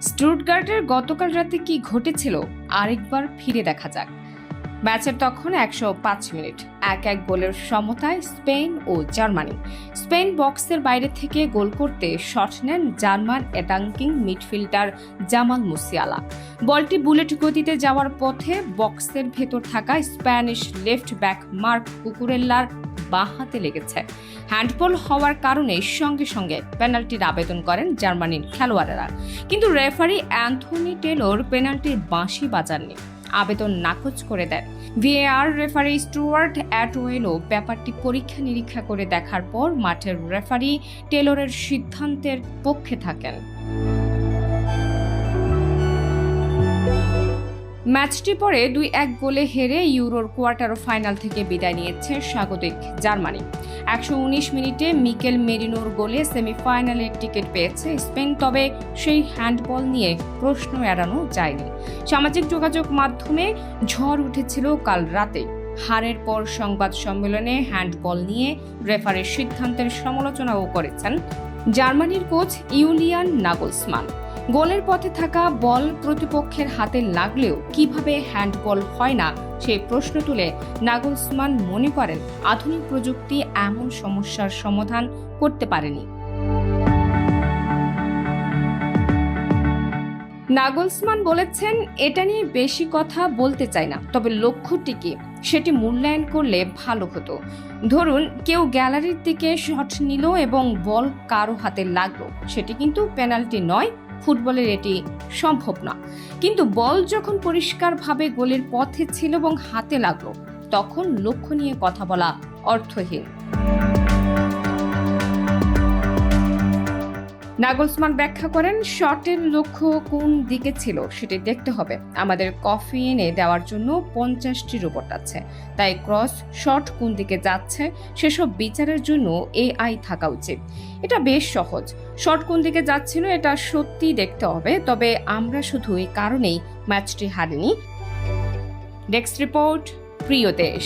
স্টুটগার্টের গতকাল রাতে কি ঘটেছিল আরেকবার ফিরে দেখা যাক। ম্যাচের তখন একশো পাঁচ মিনিট, এক এক গোলের সমতায় স্পেন ও জার্মানি। স্পেন বক্সের বাইরে থেকে গোল করতে শট নেন German attacking midfielder Jamal Musiala. বলটি বুলেট গতিতে যাওয়ার পথে বক্সের ভেতর থাকা স্প্যানিশ লেফট ব্যাক মার্ক কুকুরেল্লার বাঁ হাতে লেগেছে। হ্যান্ডবল হওয়ার কারণে সঙ্গে সঙ্গে পেনাল্টির আবেদন করেন জার্মানির খেলোয়াড়েরা। কিন্তু রেফারি অ্যান্থনি টেলর পেনাল্টির বাঁশি বাজাননি। আবেদন নাকচ করে দেন। ভিএআর রেফারি স্টুয়ার্ট অ্যাটওয়েলও ব্যাপারটি পরীক্ষা নিরীক্ষা করে দেখার পর মাঠের রেফারি টেলরের সিদ্ধান্তের পক্ষে থাকেন। ম্যাচটি পরে দুই এক গোলে হেরে ইউরোর কোয়ার্টার ফাইনাল থেকে বিদায় নিয়েছে স্বাগতিক জার্মানি। একশো উনিশ মিনিটে মিকেল মেরিনোর গোলে সেমিফাইনালের টিকিট পেয়েছে স্পেন, তবে সেই হ্যান্ডবল নিয়ে প্রশ্ন এড়ানো যায়নি। সামাজিক যোগাযোগ মাধ্যমে ঝড় উঠেছিল কাল রাতে। হারের পর সংবাদ সম্মেলনে হ্যান্ডবল নিয়ে রেফারির সিদ্ধান্তের সমালোচনাও করেছেন জার্মানির কোচ ইউলিয়ান নাগলসমান। গোলের পথে থাকা বল প্রতিপক্ষের হাতে লাগলেও কীভাবে হ্যান্ডবল হয় না সেই প্রশ্ন তুলে নাগলসমান মনে করেন আধুনিক প্রযুক্তি এমন সমস্যার সমাধান করতে পারেনি। নাগলসমান বলেছেন, এটা নিয়ে বেশি কথা বলতে চাই না, তবে লক্ষ্যটি কি? সেটি মূল্যায়ন করলে ভালো হতো। ধরুন, কেউ গ্যালারির দিকে শট নিল এবং বল কারও হাতে লাগল। সেটি কিন্তু পেনাল্টি নয় ফুটবলের এটি সম্ভব না। কিন্তু বল যখন পরিষ্কারভাবে গোলের পথে ছিল এবং হাতে লাগল, তখন লক্ষ্য নিয়ে কথা বলা অর্থহীন। নাগলসমান ব্যাখ্যা করেন, শটের লক্ষ্য কোন দিকে ছিল সেটি দেখতে হবে। আমাদের কফি এনে দেওয়ার জন্য পঞ্চাশটি রোবট আছে। তাই ক্রস, শট কোন দিকে যাচ্ছে সেসব বিচারের জন্য এআই থাকা উচিত। এটা বেশ সহজ। শট কোন দিকে যাচ্ছিল এটা সত্যি দেখতে হবে, তবে আমরা শুধু এই কারণেই ম্যাচটি হারিনি। নেক্সট রিপোর্ট, প্রিয় দেশ।